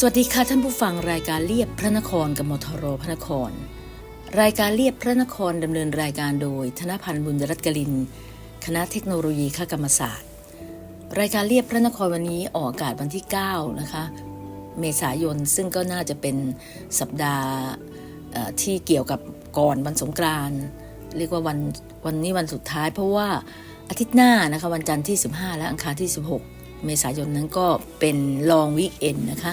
สวัสดีค่ะท่านผู้ฟังรายการเรียบพระนครกับมทรพระนคร รายการเรียบพระนครดำเนินรายการโดย ธนพันธ์บุญรัตน์กลิน คณะเทคโนโลยีคกรรมศาสตร์ รายการเรียบพระนครวันนี้ออกอากาศวันที่ 9 นะคะ เมษายนซึ่งก็น่าจะเป็นสัปดาห์ที่เกี่ยวกับก่อนวันสงกรานต์เรียกว่าวันวันนี้วันสุดท้าย เพราะว่าอาทิตย์หน้านะคะวันจันทร์ที่ 15 และอังคารที่ 16 เมษายนนั้นก็เป็นลองวีคเอนนะคะ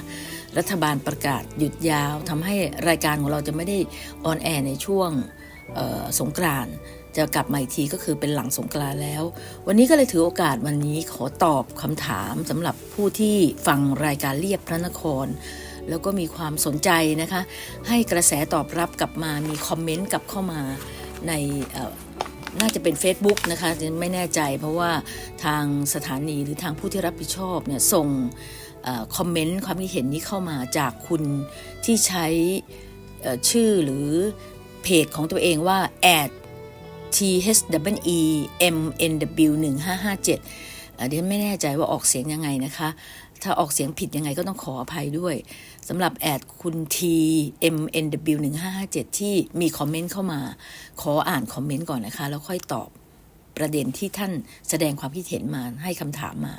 รัฐบาลประกาศหยุดยาวทำให้รายการของเราจะไม่ได้ออนแอร์ในช่วงสงกรานต์จะกลับมาอีกทีก็คือเป็นหลังสงกรานต์แล้ว วันนี้ก็เลยถือโอกาสวันนี้ขอตอบคำถามสำหรับผู้ที่ฟังรายการเรียบพระนคร แล้วก็มีความสนใจนะคะ ให้กระแสตอบรับกลับมามีคอมเมนต์กลับเข้ามาในน่าจะเป็น Facebook นะคะไม่แน่ใจเพราะว่าทางสถานีหรือทางผู้ที่รับผิดชอบเนี่ยส่ง คอมเมนต์ความคิดเห็นนี้เข้ามาจากคุณที่ใช้ชื่อหรือเพจของตัวเองว่า at t h w e m n w 1 5 5 7เอ่อดิฉันไม่แน่ใจว่าออกเสียงยังไงนะคะ ถ้าออกเสียงผิดยังไงก็ต้องขออภัยด้วยสำหรับแอดคุณ t m n w 1 5 5 7 ที่มีคอมเมนต์เข้ามา ขออ่านคอมเมนต์ก่อนนะคะ แล้วค่อยตอบประเด็นที่ท่านแสดงความคิดเห็นมาให้คำถามมา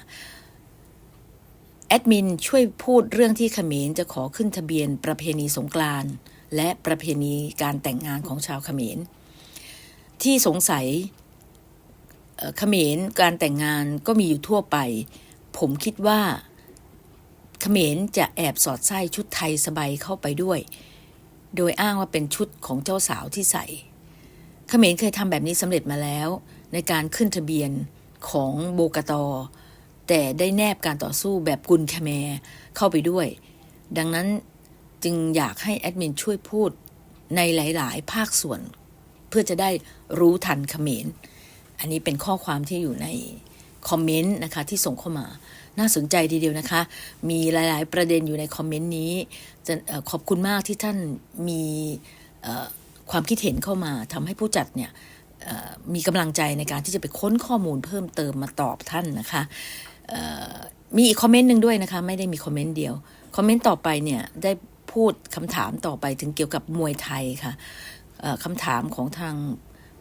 แอดมินช่วยพูดเรื่องที่เขมรจะขอขึ้นทะเบียนประเพณีสงกรานต์และประเพณีการแต่งงานของชาวเขมร ที่สงสัยเอ่อเขมรการแต่งงานก็มีอยู่ทั่วไป ผมคิดว่าเขมรจะแอบสอดไส้ชุดไทยสบายเข้าไปด้วย โดยอ้างว่าเป็นชุดของเจ้าสาวที่ใส่เขมรเคยทำแบบนี้สำเร็จมาแล้ว ในการขึ้นทะเบียนของโบกตอ แต่ได้แนบการต่อสู้แบบกุลคมร์เข้าไปด้วย ดังนั้นจึงอยากให้แอดมินช่วยพูดในหลาย ๆ ภาคส่วน เพื่อจะได้รู้ทันเขมร อันนี้เป็นข้อความที่อยู่ในคอมเมนต์นะคะที่ส่งเข้ามา น่าสนใจทีเดียวนะคะ มีหลาย ๆ ประเด็นอยู่ในคอมเมนต์นี้จะขอบคุณมากที่ท่านมีความคิดเห็นเข้ามาทำให้ผู้จัดเนี่ยมีกำลังใจในการที่จะไปค้นข้อมูลเพิ่มเติมมาตอบท่านนะคะ มีอีกคอมเมนต์หนึ่งด้วยนะคะ ไม่ได้มีคอมเมนต์เดียว คอมเมนต์ต่อไปเนี่ยได้พูดคำถามต่อไปถึงเกี่ยวกับมวยไทยค่ะเอ่อคำถามของทาง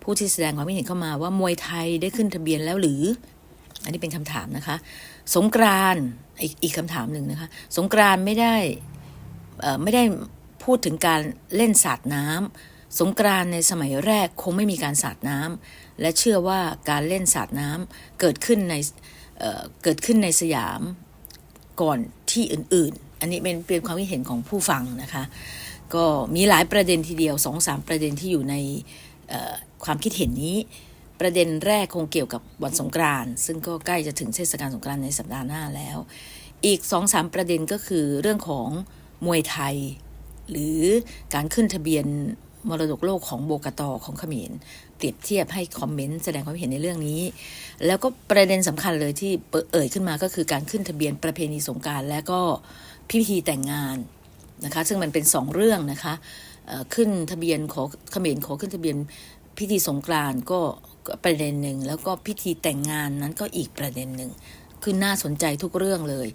ผู้ที่แสดงความคิดเห็นเข้ามาว่ามวยไทยได้ขึ้นทะเบียนแล้วหรือ อันนี้เป็นคำถามนะคะ สงกรานอีกอีกคำถามหนึ่งนะคะ สงกรานไม่ได้ไม่ได้พูดถึงการเล่นสาดน้ำสงกรานในสมัยแรกคงไม่มีการสาดน้ำและเชื่อว่าการเล่นสาดน้ำเกิดขึ้นใน เกิดขึ้นในสยามก่อนที่อื่น ๆ อันนี้เป็นเป็นความคิดเห็นของผู้ฟังนะคะ ก็มีหลายประเด็นทีเดียวสองสามประเด็นที่อยู่ในความคิดเห็นนี้ ประเด็นแรกคงเกี่ยวกับวันสงกรานต์ซึ่งก็ใกล้จะถึงเทศกาลสงกรานต์ในสัปดาห์หน้าแล้ว อีกสองสามประเด็นก็คือเรื่องของมวยไทย หรือการขึ้นทะเบียนมรดกโลกของโบกตอของเขมรเป รียบเทียบให้คอมเมนต์แสดงความเห็นในเรื่องนี้ แล้วก็ประเด็นสำคัญเลยที่เอ่ยขึ้นมาก็คือการขึ้นทะเบียนประเพณีสงการและก็พิธีแต่งงานนะคะ ซึ่งมันเป็นสองเรื่องนะคะขึ้นทะเบียนขอเขมรขอขึ้นทะเบียนพิธีสงกรานก็ประเด็นหนึ่งแล้วก็พิธีแต่งงานนั้นก็อีกประเด็นหนึ่ง คือน่าสนใจทุกเรื่องเลย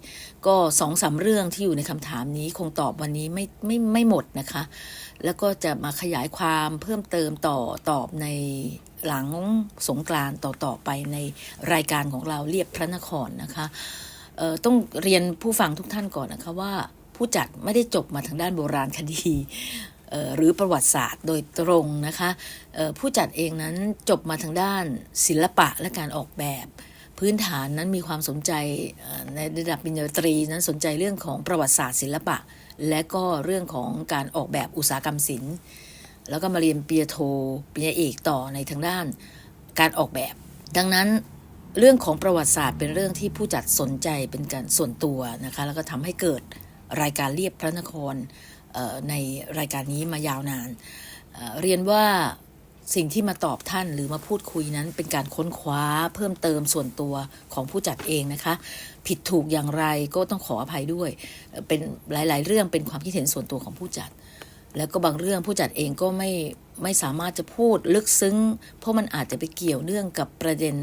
ก็สองสามเรื่องที่อยู่ในคำถามนี้คงตอบวันนี้ไม่ไม่ไม่หมดนะคะ แล้วก็จะมาขยายความเพิ่มเติมต่อตอบในหลังสงกรานต่อต่อไปในรายการของเราเรียบพระนครนะคะต้องเรียนผู้ฟังทุกท่านก่อนนะคะว่าผู้จัดไม่ได้จบมาทางด้านโบราณคดีหรือประวัติศาสตร์โดยตรงนะคะผู้จัดเองนั้นจบมาทางด้านศิลปะและการออกแบบ พื้นฐานนั้นมีความสนใจในระดับปริญญาตรีนั้นสนใจเรื่องของประวัติศาสตร์ศิลปะ และก็เรื่องของการออกแบบอุตสาหกรรมศิลป์ แล้วก็มาเรียนปริญญาโทปริญญาเอกต่อในทางด้านการออกแบบ ดังนั้นเรื่องของประวัติศาสตร์เป็นเรื่องที่ผู้จัดสนใจเป็นการส่วนตัวนะคะแล้วก็ทำให้เกิดรายการเรียบพระนครในรายการนี้มายาวนานเรียนว่า สิ่งที่มาตอบท่านหรือมาพูดคุยนั้นเป็นการค้นคว้าเพิ่มเติมส่วนตัวของผู้จัดเองนะคะ ผิดถูกอย่างไรก็ต้องขออภัยด้วย เป็นหลาย ๆ เรื่องเป็นความคิดเห็นส่วนตัวของผู้จัด แล้วก็บางเรื่องผู้จัดเองก็ไม่ไม่สามารถจะพูดลึกซึ้ง เพราะมันอาจจะไปเกี่ยวเนื่องกับประเด็น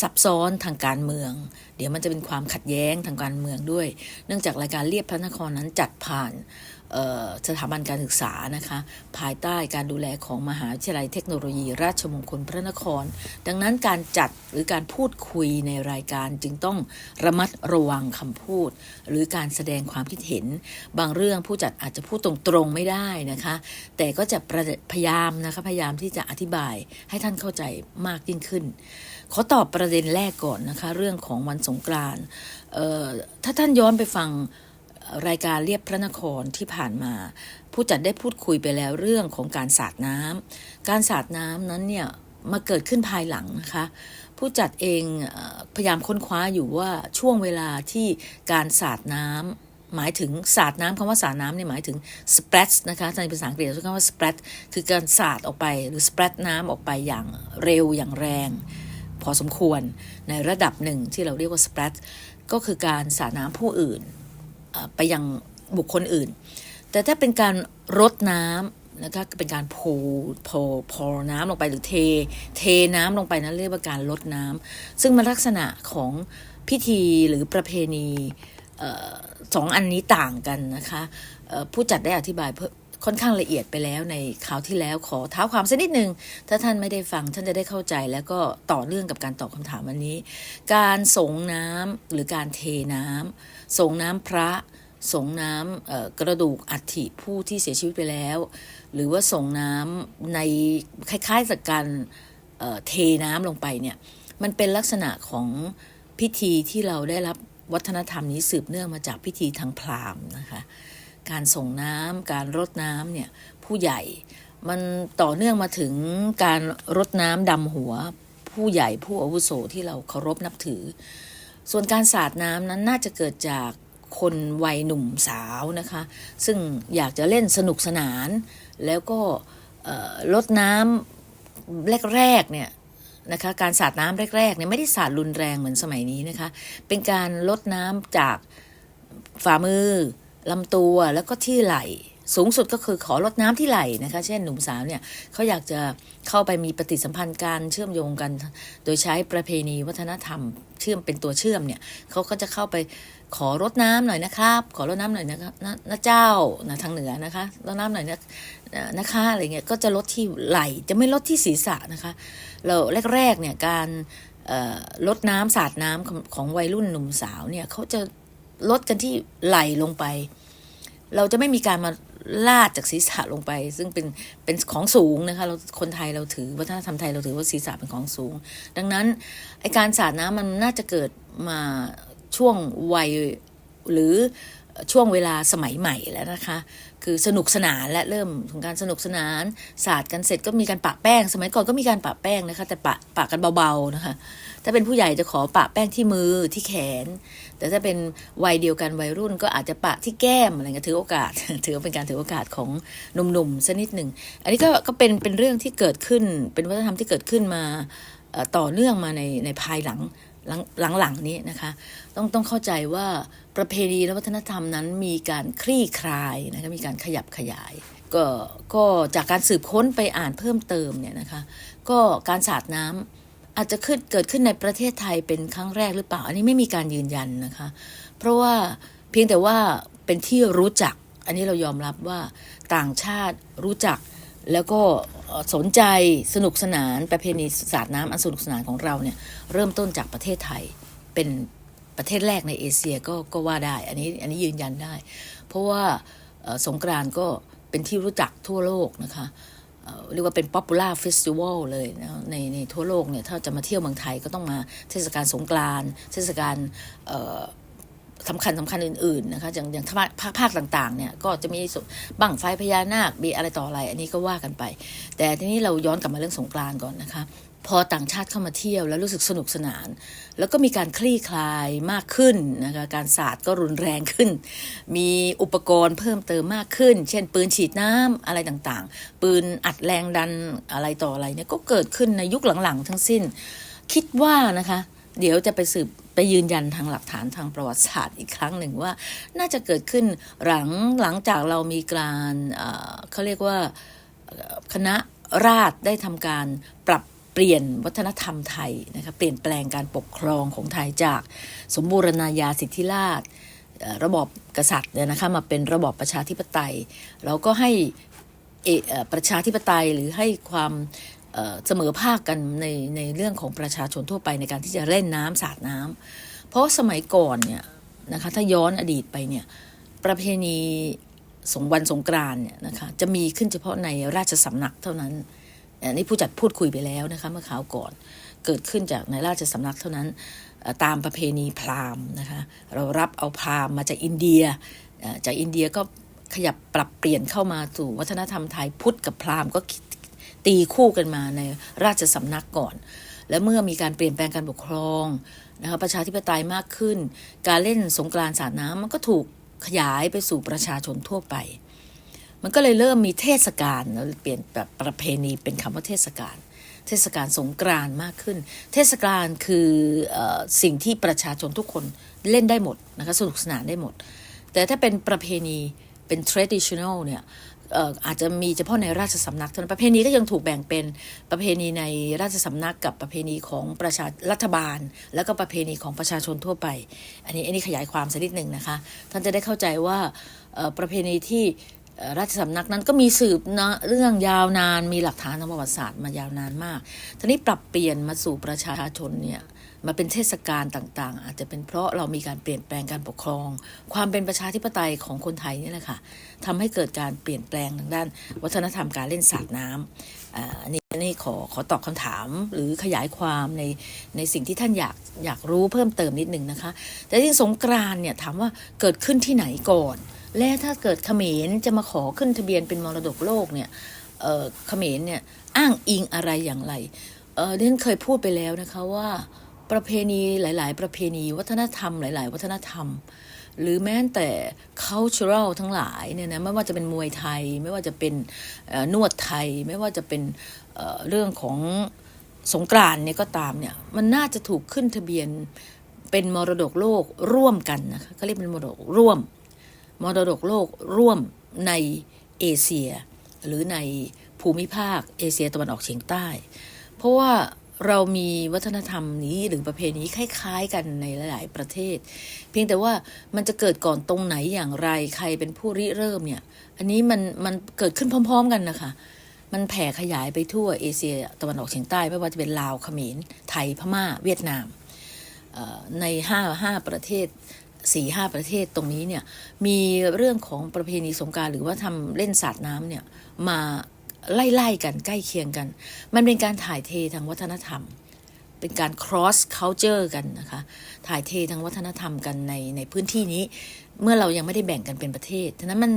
ซับซ้อนทางการเมือง เดี๋ยวมันจะเป็นความขัดแย้งทางการเมืองด้วย เนื่องจากรายการเรียบพระนครนั้นจัดผ่าน สถาบันการศึกษานะคะภายใต้การดูแลของมหาวิทยาลัยเทคโนโลยี ราชมงคลพระนคร ดังนั้นการจัดหรือการพูดคุยในรายการจึงต้องระมัดระวังคำพูด หรือการแสดงความคิดเห็น บางเรื่องผู้จัดอาจจะพูดตรงๆไม่ได้นะคะ แต่ก็จะะพยายามนะคะพยายามที่จะอธิบายให้ท่านเข้าใจมากยิ่งขึ้น ขอตอบประเด็นแรกก่อนนะคะเรื่องของวันสงกรานต์ถ้าท่านย้อนไปฟัง รายการเรียบพระนครที่ผ่านมา ผู้จัดได้พูดคุยไปแล้วเรื่องของการสาดน้ำการสาดน้ำนั้นเนี่ยมาเกิดขึ้นภายหลังนะคะ ผู้จัดเองพยายามค้นคว้าอยู่ว่าช่วงเวลาที่การสาดน้ำหมายถึงสาดน้ำคำว่าสาดน้ำเนี่ยหมายถึง splash นะคะในภาษาอังกฤษเราใช้คำว่า splash คือการสาดออกไปหรือ splash น้ำออกไปอย่างเร็วอย่างแรง พอสมควรในระดับหนึ่งที่เราเรียกว่า splash ก็คือการสาดน้ำผู้อื่น ไปยังบุคคลอื่น แต่ถ้าเป็นการรดน้ำนะคะเป็นการโพโพพอน้ำลงไปหรือเท เทน้ำลงไปนั้นเรียกว่าการลดน้ำซึ่งมันลักษณะของพิธีหรือประเพณีสองอันนี้ต่างกันนะคะผู้จัดได้อธิบายเพิ่ม ค่อนข้างละเอียดไปแล้วในคราวที่แล้วขอเท้าความสักนิดหนึ่งถ้าท่านไม่ได้ฟังท่านจะได้เข้าใจแล้วก็ต่อเนื่องกับการตอบคำถามวันนี้ การส่งน้ำหรือการเทน้ำส่งน้ำพระส่งน้ำกระดูกอัฐิผู้ที่เสียชีวิตไปแล้ว หรือว่าส่งน้ำในคล้ายๆกับการเอ่อเทน้ำลงไปเนี่ยมันเป็นลักษณะของพิธีที่เราได้รับวัฒนธรรมนี้สืบเนื่องมาจากพิธีทางพราหมณ์นะคะ การส่งน้ำการรดน้ำเนี่ยผู้ใหญ่มันต่อเนื่องมาถึงการรดน้ำดำหัวผู้ใหญ่ผู้อาวุโสที่เราเคารพนับถือ ส่วนการสาดน้ำนั้นน่าจะเกิดจากคนวัยหนุ่มสาวนะคะ ซึ่งอยากจะเล่นสนุกสนาน แล้วก็เอ่อลดน้ำแรกๆเนี่ยนะคะการสาดน้ำแรกๆเนี่ยไม่ได้สาดรุนแรงเหมือนสมัยนี้นะคะ เป็นการลดน้ำจากฝ่ามือ ลำตัวแล้วก็ที่ไหล่ สูงสุดก็คือขอลดน้ำที่ไหล่นะคะ เช่นหนุ่มสาวเนี่ยเขาอยากจะเข้าไปมีปฏิสัมพันธ์การเชื่อมโยงกัน โดยใช้ประเพณีวัฒนธรรม เชื่อมเป็นตัวเชื่อมเนี่ยเขาก็จะเข้าไปขอรดน้ำหน่อยนะครับ ขอรดน้ำหน่อยนะครับนะนะเจ้านะทางเหนือนะคะรดน้ำหน่อยนะนะคะอะไรเงี้ยก็จะลดที่ไหล่จะไม่ลดที่ศีรษะนะคะเราแรกๆเนี่ยการเอ่อลดน้ำสาดน้ำของของวัยรุ่นหนุ่มสาวเนี่ยเขาจะลดกันที่ไหลลงไป เราจะไม่มีการมาลาดจากศีรษะลงไป ซึ่งเป็นเป็นของสูงนะคะเราคนไทยเราถือวัฒนธรรมไทยเราถือว่าศีรษะเป็นของสูง ดังนั้นไอการสาดน้ำมันน่าจะเกิดมาช่วงวัยหรือ ช่วงเวลาสมัยใหม่แล้วนะคะ คือสนุกสนานและเริ่มถึงการสนุกสนานสาดกันเสร็จก็มีการปะแป้ง สมัยก่อนก็มีการปะแป้งนะคะ แต่ปะปะกันเบาๆนะคะถ้าเป็นผู้ใหญ่จะขอปะแป้งที่มือที่แขน แต่ถ้าเป็นวัยเดียวกันวัยรุ่นก็อาจจะปะที่แก้มอะไรเงี้ยถือโอกาส ถือเป็นการถือโอกาสของหนุ่มๆสักนิดหนึ่งอันนี้ก็ก็เป็นเป็นเรื่องที่เกิดขึ้น เป็นวัฒนธรรมที่เกิดขึ้นมาต่อเนื่องมาในในภายหลัง หลังหลังๆนี้นะคะ ต้องต้องเข้าใจว่าประเพณีและวัฒนธรรมนั้นมีการคลี่คลายนะคะมีการขยับขยาย ก็ก็จากการสืบค้นไปอ่านเพิ่มเติมเนี่ยนะคะ ก็การสาดน้ำอาจจะขึ้นเกิดขึ้นในประเทศไทยเป็นครั้งแรกหรือเปล่า อันนี้ไม่มีการยืนยันนะคะ เพราะว่าเพียงแต่ว่าเป็นที่รู้จัก อันนี้เรายอมรับว่าต่างชาติรู้จัก แล้วก็สนใจสนุกสนานประเพณีสาดน้ำอันสนุกสนานของเราเนี่ยเริ่มต้นจากประเทศไทยเป็นประเทศแรกในเอเชียก็ก็ว่าได้ อันนี้อันนี้ยืนยันได้ เพราะว่าสงกรานก็เป็นที่รู้จักทั่วโลกนะคะเรียกว่าเป็น popular festival เลยนะในในทั่วโลกเนี่ยถ้าจะมาเที่ยวเมืองไทยก็ต้องมาเทศกาลสงกรานเทศกาลเสำคัญสำคัญอื่นๆนะคะอย่างอย่างภาคภาคต่างๆเนี่ยก็จะมีบั้งไฟพญานาคมีอะไรต่ออะไร อันนี้ก็ว่ากันไป แต่ทีนี้เราย้อนกลับมาเรื่องสงกรานก่อนนะคะ พอต่างชาติเข้ามาเที่ยวแล้วรู้สึกสนุกสนาน แล้วก็มีการคลี่คลายมากขึ้นนะคะการสาดก็รุนแรงขึ้น มีอุปกรณ์เพิ่มเติมมากขึ้น เช่น ปืนฉีดน้ำอะไรต่างๆ ปืนอัดแรงดันอะไรต่ออะไรเนี่ยก็เกิดขึ้นในยุคหลังๆ ทั้งสิ้น คิดว่านะคะ เดี๋ยวจะไปสืบไปยืนยันทางหลักฐานทางประวัติศาสตร์อีกครั้งหนึ่งว่า น่าจะเกิดขึ้นหลังหลังจากเรามีการเขาเรียกว่าคณะราษฎรได้ทำการปรับเปลี่ยนวัฒนธรรมไทยนะคะเปลี่ยนแปลงการปกครองของไทยจากสมบูรณาญาสิทธิราชระบอบกษัตริย์เนี่ยนะคะมาเป็นระบอบประชาธิปไตย เราก็ให้ประชาธิปไตยหรือให้ความ เสมอภาคกันในในเรื่องของประชาชนทั่วไปในการที่จะเล่นน้ำสาดน้ำเพราะสมัยก่อนเนี่ยนะคะถ้าย้อนอดีตไปเนี่ยประเพณีสงวันสงกรานต์เนี่ยนะคะจะมีขึ้นเฉพาะในราชสำนักเท่านั้นอันนี้ผู้จัดพูดคุยไปแล้วนะคะเมื่อคราวก่อนเกิดขึ้นจากในราชสำนักเท่านั้นตามประเพณีพราหมณ์นะคะเรารับเอาพราหมณ์มาจากอินเดียจากอินเดียก็ขยับปรับเปลี่ยนเข้ามาสู่วัฒนธรรมไทยพุทธกับพราหมณ์ก็ ตีคู่กันมาในราชสำนักก่อน และเมื่อมีการเปลี่ยนแปลงการปกครองนะคะประชาธิปไตยมากขึ้น การเล่นสงกรานต์สาดน้ำมันก็ถูกขยายไปสู่ประชาชนทั่วไป มันก็เลยเริ่มมีเทศกาลเราเปลี่ยนแบบประเพณีเป็นคำว่าเทศกาลเทศกาลสงกรานต์มากขึ้น เทศกาลคืออสิ่งที่ประชาชนทุกคนเล่นได้หมดนะคะสนุกสนานได้หมด แต่ถ้าเป็นประเพณีเป็น traditional เนี่ย อาจจะมีเฉพาะในราชสำนักเท่านั้นประเพณีก็ยังถูกแบ่งเป็นประเพณีในราชสำนักกับประเพณีของประชารัฐบาล แล้วก็ประเพณีของประชาชนทั่วไป อันนี้อันนี้ขยายความสักนิดหนึ่งนะคะ ท่านจะได้เข้าใจว่าประเพณีที่ราชสำนักนั้นก็มีสืบนะเรื่องยาวนานมีหลักฐานทางประวัติศาสตร์มายาวนานมากทีนี้ปรับเปลี่ยนมาสู่ประชาชนเนี่ย มาเป็นเทศกาลต่างๆ อาจจะเป็นเพราะเรามีการเปลี่ยนแปลงการปกครอง ความเป็นประชาธิปไตยของคนไทยนี่แหละค่ะทำให้เกิดการเปลี่ยนแปลงทางด้าน วัฒนธรรมการเล่นสาดน้ำอ่าอันนี้นนี้ขอขอตอบคำถามหรือขยายความในในสิ่งที่ท่านอยากอยากรู้เพิ่มเติมนิดหนึ่งนะคะ แต่ที่สงกรานเนี่ยถามว่าเกิดขึ้นที่ไหนก่อน และถ้าเกิดเขมรจะมาขอขึ้นทะเบียนเป็นมรดกโลกเนี่ยเขมรเนี่ยอ้างอิงอะไรอย่างไรเออดิฉันเคยพูดไปแล้วนะคะว่า ประเพณีหลาย ๆ ประเพณี วัฒนธรรมหลาย ๆ วัฒนธรรม หรือแม้แต่ cultural ทั้งหลายเนี่ยนะไม่ว่าจะเป็นมวยไทย ไม่ว่าจะเป็นนวดไทย ไม่ว่าจะเป็นเเรื่องของสงกรานเนี่ยก็ตามเนี่ยมันน่าจะถูกขึ้นทะเบียนเป็นมรดกโลกร่วมกันนะคะก็เรียกเป็นมรดกร่วม มรดกโลกร่วมในเอเชีย หรือในภูมิภาคเอเชียตะวันออกเฉียงใต้ เพราะว่า เรามีวัฒนธรรมนี้หรือประเพณีคล้ายๆ กันในหลาย ๆ ประเทศ เพียงแต่ว่ามันจะเกิดก่อนตรงไหนอย่างไรใครเป็นผู้ริเริ่มเนี่ย อันนี้มันมันเกิดขึ้นพร้อม ๆ กันนะคะมันแผ่ขยายไปทั่วเอเชียตะวันออกเฉียงใต้ไม่ว่าจะเป็นลาวเขมรไทยพม่า เวียดนามในห้าห้าประเทศสี่ห้าประเทศตรงนี้เนี่ยมีเรื่องของประเพณีสงการหรือว่าทำเล่นสาดน้ำเนี่ยมา ไล่ๆกันใกล้เคียงกัน มันเป็นการถ่ายเททางวัฒนธรรม เป็นการ cross culture กันนะคะ ถ่ายเททางวัฒนธรรมกันในในพื้นที่นี้ เมื่อเรายังไม่ได้แบ่งกันเป็นประเทศฉะนั้นมัน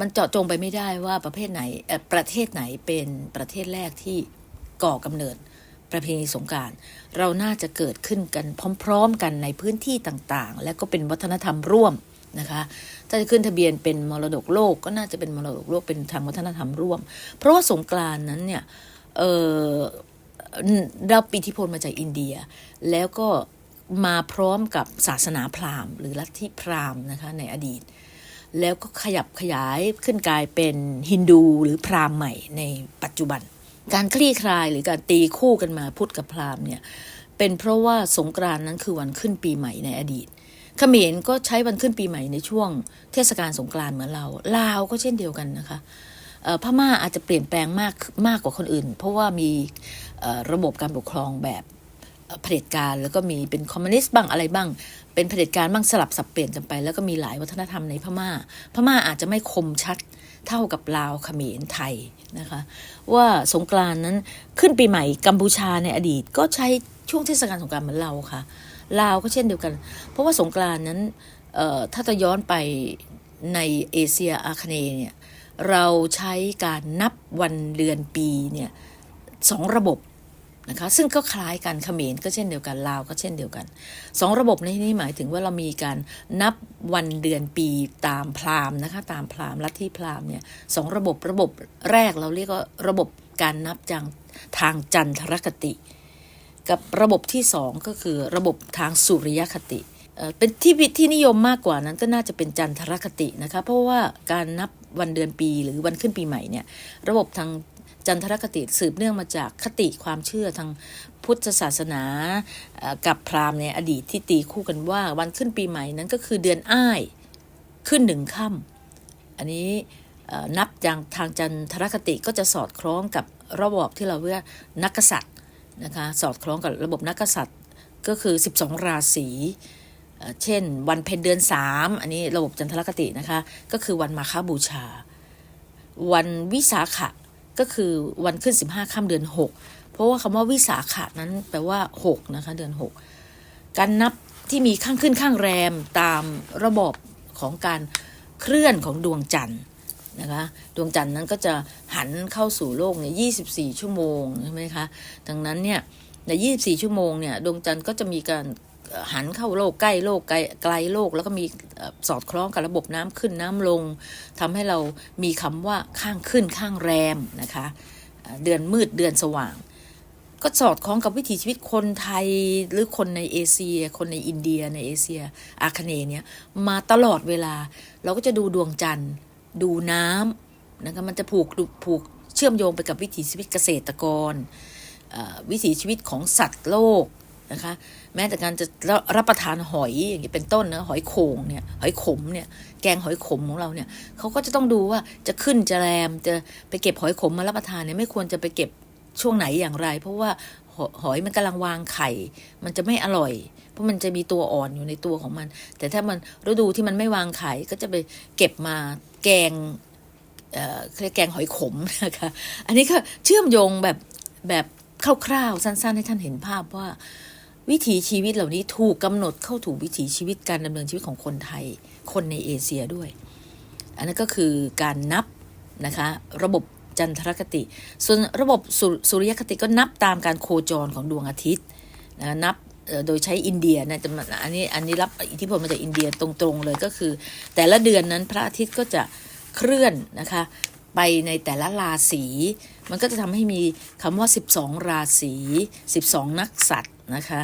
มันเจาะจงไปไม่ได้ว่าประเภทไหนเอ่อประเทศไหนเป็นประเทศแรกที่ก่อกำเนิดประเพณีสงการเราน่าจะเกิดขึ้นกันพร้อม ๆ กันในพื้นที่ต่างๆ และก็เป็นวัฒนธรรมร่วม นะคะ ถ้าจะขึ้นทะเบียนเป็นมรดกโลกก็น่าจะเป็นมรดกโลกเป็นทางวัฒนธรรมร่วม เพราะว่าสงกรานนั้นเนี่ยเออรับอิทธิพลมาจากอินเดีย แล้วก็มาพร้อมกับศาสนาพราหมณ์ หรือลัทธิพราหมณ์นะคะในอดีต แล้วก็ขยับขยายขึ้นกลายเป็นฮินดูหรือพราหมณ์ใหม่ในปัจจุบัน การคลี่คลายหรือการตีคู่กันมาพุทธกับพราหมณ์เนี่ยเป็นเพราะว่าสงกรานนั้นคือวันขึ้นปีใหม่ในอดีต เขมรก็ใช้วันขึ้นปีใหม่ในช่วงเทศกาลสงกรานต์เหมือนเรา ลาวก็เช่นเดียวกันนะคะพม่าอาจจะเปลี่ยนแปลงมากมากกว่าคนอื่น เพราะว่ามีระบบการปกครองแบบเผด็จการแล้วก็มีเป็นคอมมิวนิสต์บ้างอะไรบ้าง เป็นเผด็จการบ้างสลับสับเปลี่ยนกันไป แล้วก็มีหลายวัฒนธรรมในพม่า พม่าอาจจะไม่คมชัดเท่ากับลาวเขมรไทยนะคะ ว่าสงกรานนั้นขึ้นปีใหม่กัมพูชาในอดีตก็ใช้ช่วงเทศกาลสงกรานต์เหมือนเราค่ะ ลาวก็เช่นเดียวกัน เพราะว่าสงกรานนั้นถ้าจะย้อนไปในเอเชียอาคเนย์เนี่ยเราใช้การนับวันเดือนปีเนี่ยสองระบบนะคะซึ่งก็คล้ายกันเขมรก็เช่นเดียวกันลาวก็เช่นเดียวกันสองระบบในที่นี้หมายถึงว่าเรามีการนับวันเดือนปีตามพราหมณ์นะคะตามพราหมณ์ลัทธิพราหมณ์เนี่ยสองระบบระบบแรกเราเรียกว่าระบบการนับจังทางจันทรคติ กับระบบที่สองก็คือระบบทางสุริยคติเป็นที่ที่นิยมมากกว่านั้นก็น่าจะเป็นจันทรคตินะคะเพราะว่าการนับวันเดือนปีหรือวันขึ้นปีใหม่เนี่ยระบบทางจันทรคติสืบเนื่องมาจากคติความเชื่อทางพุทธศาสนากับพราหมณ์ในอดีตที่ตีคู่กันว่าวันขึ้นปีใหม่นั้นก็คือเดือนอ้ายขึ้นหนึ่งค่ำอันนี้นับอย่างทางจันทรคติก็จะสอดคล้องกับระบบที่เราเรียกนักกษัตริย์ นะคะสอดคล้องกับระบบนักษัตริย์ก็คือ 12 ราศีเอ่อเช่น วันเพ็ญเดือน 3 อันนี้ระบบจันทรคตินะคะ ก็คือวันมาฆบูชา วันวิสาขะก็คือวันขึ้น 15ค่ำเดือน 6 เพราะว่าคำว่าวิสาขะนั้นแปลว่า 6 นะคะ เดือน 6 การนับที่มีข้างขึ้นข้างแรมตามระบบของการเคลื่อนของดวงจันทร์ นะคะดวงจันทร์นั้นก็จะหันเข้าสู่โลกเนี่ย24 ชั่วโมงใช่ไหมคะดังนั้นเนี่ยใน 24 ชั่วโมงเนี่ยดวงจันทร์ก็จะมีการหันเข้าโลกใกล้โลกไกลไกลโลก แล้วก็มีสอดคล้องกับระบบน้ำขึ้นน้ำลงทำให้เรามีคำว่าข้างขึ้นข้างแรมนะคะเดือนมืดเดือนสว่าง ก็สอดคล้องกับวิถีชีวิตคนไทยหรือคนในเอเชีย คนในอินเดียในเอเชียอาคเนย์เนี่ยมาตลอดเวลาเราก็จะดูดวงจันทร์ ดูน้ำนะคะมันจะผูกผูกเชื่อมโยงไปกับวิถีชีวิตเกษตรกร วิถีชีวิตของสัตว์โลกนะคะแม้แต่การจะรับประทานหอยอย่างนี้เป็นต้นนะหอยโข่งเนี่ยหอยขมเนี่ยแกงหอยขมของเราเนี่ยเขาก็จะต้องดูว่าจะขึ้นจะแรมจะไปเก็บหอยขมมารับประทานเนี่ยไม่ควรจะไปเก็บช่วงไหนอย่างไร เพราะว่าหหอยมันกำลังวางไข่ มันจะไม่อร่อย เพราะมันจะมีตัวอ่อนอยู่ในตัวของมัน แต่ถ้ามันฤดูที่มันไม่วางไข่ก็จะไปเก็บมา แกงเอ่อเรียกแกงหอยขมนะคะอันนี้ก็เชื่อมโยงแบบแบบคร่าวๆสั้น ๆ ให้ท่านเห็นภาพว่า วิถีชีวิตเหล่านี้ถูกกำหนดเข้าถูกวิถีชีวิตการดำเนินชีวิตของคนไทย คนในเอเชียด้วย อันนั้นก็คือการนับนะคะระบบจันทรคติ ส่วนระบบสุสริยคติก็นับตามการโคจรของดวงอาทิตย์นะนับ โดยใช้อินเดียนะจะมาอันนี้อันนี้รับอิทธิพลมาจากอินเดียตรงๆเลยก็คือ แต่ละเดือนนั้นพระอาทิตย์ก็จะเคลื่อนนะคะไปในแต่ละราศีมันก็จะทำให้มีคำว่า 12 ราศี 12 นักสัตว์นะคะ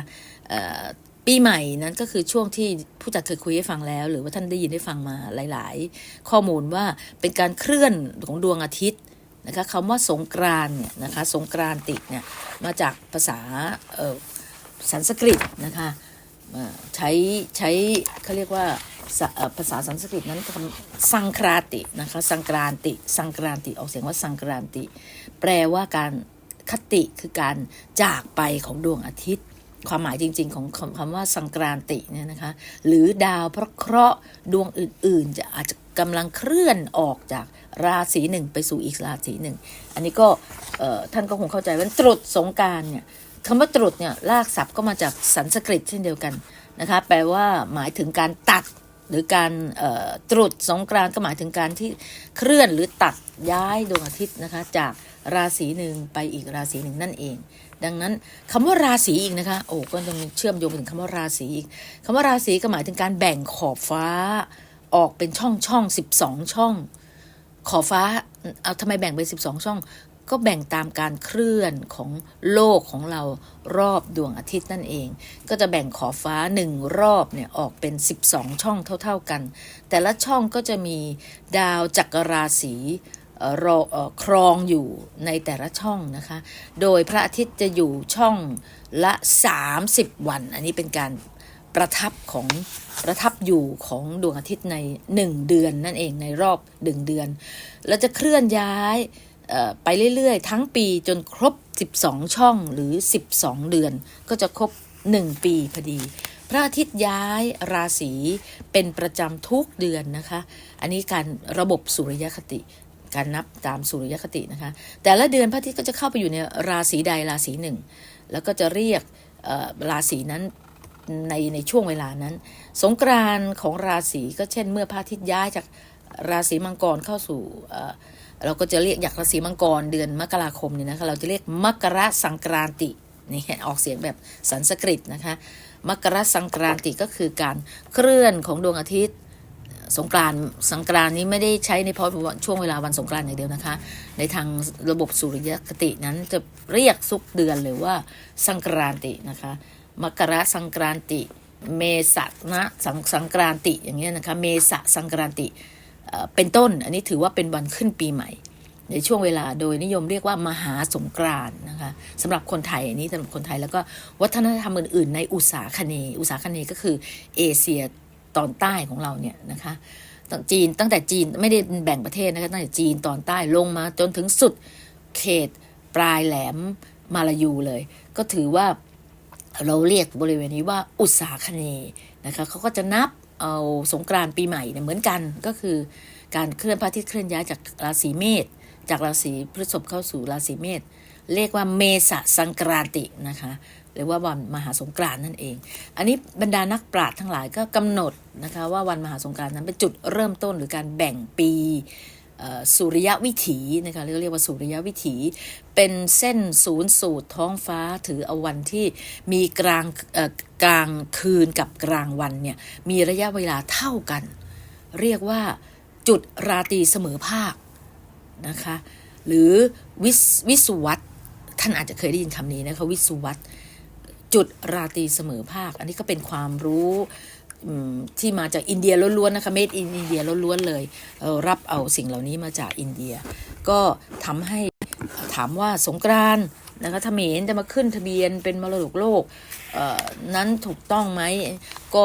ปีใหม่นั้นก็คือช่วงที่ผู้จัดเคยคุยให้ฟังแล้ว หรือว่าท่านได้ยินได้ฟังมาหลาย ๆ ข้อมูลว่าเป็นการเคลื่อนของดวงอาทิตย์นะคะคำว่าสงกรานเนี่ยนะคะสงกรานติเนี่ยมาจากภาษาเอ่อ สันสกฤตนะคะใช้ใช้เขาเรียกว่าภาษาสันสกฤตนั้นคำสังคราตินะคะสังกรานติ สังกรานติออกเสียงว่าสังกรานติ แปลว่าการคติคือการจากไปของดวงอาทิตย์ ความหมายจริง ๆ ของคำว่าสังกรานติเนี่ยนะคะหรือดาวพระเคราะห์ดวงอื่น ๆ จะอาจจะกำลังเคลื่อนออกจากราศีหนึ่งไปสู่อีกราศีหนึ่ง อันนี้ก็ท่านก็คงเข้าใจว่าตรุษสงการเนี่ย คำว่าตรุษเนี่ยลากศัพท์ก็มาจากสันสกฤตเช่นเดียวกันนะคะแปลว่าหมายถึงการตัดหรือการตรุษสงกรานก็หมายถึงการที่เคลื่อนหรือตัดย้ายดวงอาทิตย์นะคะจากราศีหนึ่งไปอีกราศีหนึ่งนั่นเอง ดังนั้นคำว่าราศีอีกนะคะโอ้ก็จะมีเชื่อมโยงไปถึงคำว่าราศีอีกคำว่าราศีก็หมายถึงการแบ่งขอบฟ้าออกเป็นช่องช่องสิบสองช่อง ขอบฟ้าเอาทำไมแบ่งเป็นสิบสองช่อง ก็แบ่งตามการเคลื่อนของโลกของเรารอบดวงอาทิตย์นั่นเอง ก็จะแบ่งขอบฟ้าหนึ่งรอบเนี่ยออกเป็น 12 ช่องเท่า ๆกัน แต่ละช่องก็จะมีดาวจักรราศีรอครองอยู่ในแต่ละช่องนะคะ โดยพระอาทิตย์จะอยู่ช่องละ 30 วัน อันนี้เป็นการประทับของประทับอยู่ของดวงอาทิตย์ใน 1 เดือนนั่นเองในรอบ 1 เดือน แล้วจะเคลื่อนย้าย ไปเรื่อยๆ ทั้งปีจนครบ 12 ช่องหรือ 12 เดือน ก็จะครบ 1 ปีพอดี พระอาทิตย์ย้ายราศีเป็นประจำทุกเดือนนะคะ อันนี้การระบบสุริยคติการนับตามสุริยคตินะคะ แต่ละเดือนพระอาทิตย์ก็จะเข้าไปอยู่ในราศีใดราศีหนึ่ง แล้วก็จะเรียกราศีนั้นในในช่วงเวลานั้น สงกรานของราศีก็เช่น เมื่อพระอาทิตย์ย้ายจากราศีมังกรเข้าสู่ เราก็จะเรียกอยากราศีมังกรเดือนมกราคมเนี่ยนะคะเราจะเรียกมกราสังกรานตินี่ออกเสียงแบบสันสกฤตนะคะมกราสังกรานติก็คือการเคลื่อนของดวงอาทิตย์สงกรานต์สงกรานนี้ไม่ได้ใช้ในเพราะช่วงเวลาวันสงกรานต์อย่างเดียวนะคะ ในทางระบบสุริยคตินั้นจะเรียกทุกเดือนเลยว่าสังกรานตินะคะมกราสังกรานติ เมษนะสังสังกรานติอย่างเงี้ยนะคะเมษสังกรานติ เป็นต้น อันนี้ถือว่าเป็นวันขึ้นปีใหม่ ในช่วงเวลาโดยนิยมเรียกว่ามหาสงกรานนะคะสำหรับคนไทยอันนี้สำหรับคนไทยแล้วก็วัฒนธรรมอื่น ๆ ในอุตสาคเนอุตสาคเนก็คือเอเชียตอนใต้ของเราเนี่ยนะคะตั้งจีนตั้งแต่จีนไม่ได้แบ่งประเทศนะคะตั้งแต่จีนตอนใต้ลงมาจนถึงสุดเขตปลายแหลมมาลายูเลย ก็ถือว่าเราเรียกบริเวณนี้ว่าอุตสาคเนนะคะเขาก็จะนับ เอาสงกรานต์ปีใหม่เนี่ยเหมือนกันก็คือการเคลื่อนพระอาทิตย์เคลื่อนย้ายจากราศีเมษจากราศีพฤษภเข้าสู่ราศีเมษเรียกว่าเมษสังกรานตินะคะหรือว่าวันมหาสงกรานต์นั่นเอง อันนี้บรรดานักปราชญ์ทั้งหลายก็กำหนดนะคะว่าวันมหาสงกรานต์นั้นเป็นจุดเริ่มต้นหรือการแบ่งปี สุริยวิถีนะคะเรียกเรียกว่าสุริยวิถี เป็นเส้นศูนย์สูตรท้องฟ้าถือเอาวันที่มีกลางกลางคืนกับกลางวันเนี่ยมีระยะเวลาเท่ากัน เรียกว่าจุดราตรีเสมอภาคนะคะหรือวิสวิสุวัตท่านอาจจะเคยได้ยินคำนี้นะคะวิสุวัตจุดราตรีเสมอภาค อันนี้ก็เป็นความรู้ ที่มาจากอินเดียล้วนๆนะคะเมดอินอินเดียล้วนๆเลยเรับเอาสิ่งเหล่านี้มาจากอินเดีย ก็ทำให้ถามว่าสงกรานนะคะเขมรจะมาขึ้นทะเบียนเป็นมรดกโลกนั้นถูกต้องไหมก็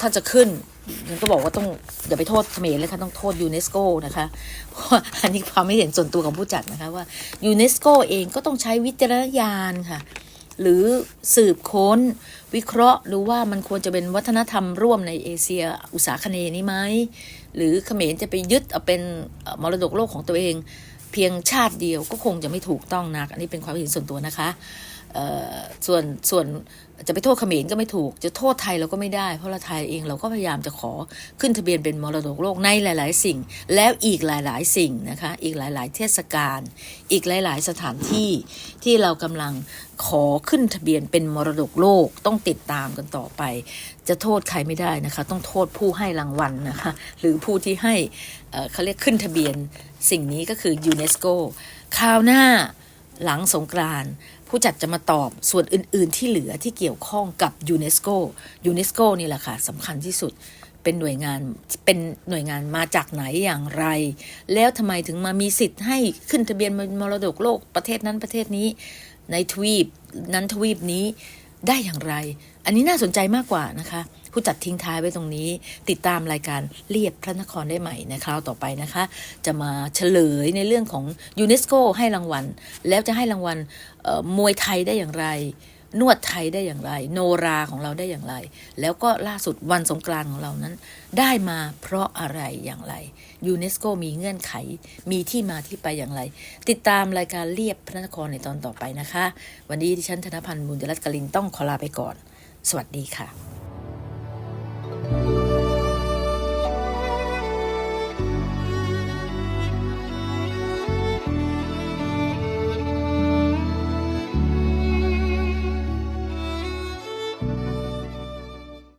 ถ้าจะขึ้นฉันก็บอกว่าต้องอย่าไปโทษเขมรเลยค่ะต้องโทษยูเนสโกนะคะเพราะอันนี้ความไม่เห็นส่วนตัวของผู้จัดนะคะว่ายูเนสโกเองก็ต้องใช้วิจารณญาณค่ะ หรือสืบค้น วิเคราะห์ดูว่ามันควรจะเป็นวัฒนธรรมร่วมในเอเชีย อุตสาคเนนี้ไหมหรือเขมรจะไปยึดเอาเป็นมรดกโลกของตัวเอง เพียงชาติเดียวก็คงจะไม่ถูกต้องนัก อันนี้เป็นความเห็นส่วนตัวนะคะส่วนส่วน จะไปโทษเขมรก็ไม่ถูก จะโทษไทยเราก็ไม่ได้ เพราะเราไทยเองเราก็พยายามจะขอขึ้นทะเบียนเป็นมรดกโลกในหลาย ๆ สิ่ง แล้วอีกหลาย ๆ สิ่งนะคะ อีกหลาย ๆ เทศกาล อีกหลาย ๆ สถานที่ที่เรากำลังขอขึ้นทะเบียนเป็นมรดกโลกต้องติดตามกันต่อไป จะโทษใครไม่ได้นะคะ ต้องโทษผู้ให้รางวัลนะคะ หรือผู้ที่ให้เอ่อเขาเรียกขึ้นทะเบียน สิ่งนี้ก็คือยูเนสโกคราวหน้าหลังสงกรานต์ ผู้จัดจะมาตอบส่วนอื่น ๆ ที่เหลือที่เกี่ยวข้องกับยูเนสโกยูเนสโกนี่แหละค่ะสำคัญที่สุดเป็นหน่วยงานเป็นหน่วยงานมาจากไหนอย่างไร แล้วทำไมถึงมามีสิทธิ์ให้ขึ้นทะเบียนมรดกโลกประเทศนั้นประเทศนี้ ในทวีปนั้นทวีปนี้ได้อย่างไร อันนี้น่าสนใจมากกว่านะคะ ผู้จัดทิ้งท้ายไว้ตรงนี้ ติดตามรายการเรียบพระนครได้ใหม่ในคราวต่อไปนะคะ จะมาเฉลยในเรื่องของยูเนสโกให้รางวัล แล้วจะให้รางวัลมวยไทยได้อย่างไร นวดไทยได้อย่างไร โนราของเราได้อย่างไร แล้วก็ล่าสุดวันสงกรานของเรานั้น ได้มาเพราะอะไรอย่างไรยูเนสโกมีเงื่อนไข มีที่มาที่ไปอย่างไร ติดตามรายการเรียบพระนครในตอนต่อไปนะคะ วันนี้ดิฉันธนพันธ์บุญจรัตน์กลินต้องขอลาไปก่อน สวัสดีค่ะ Thank you.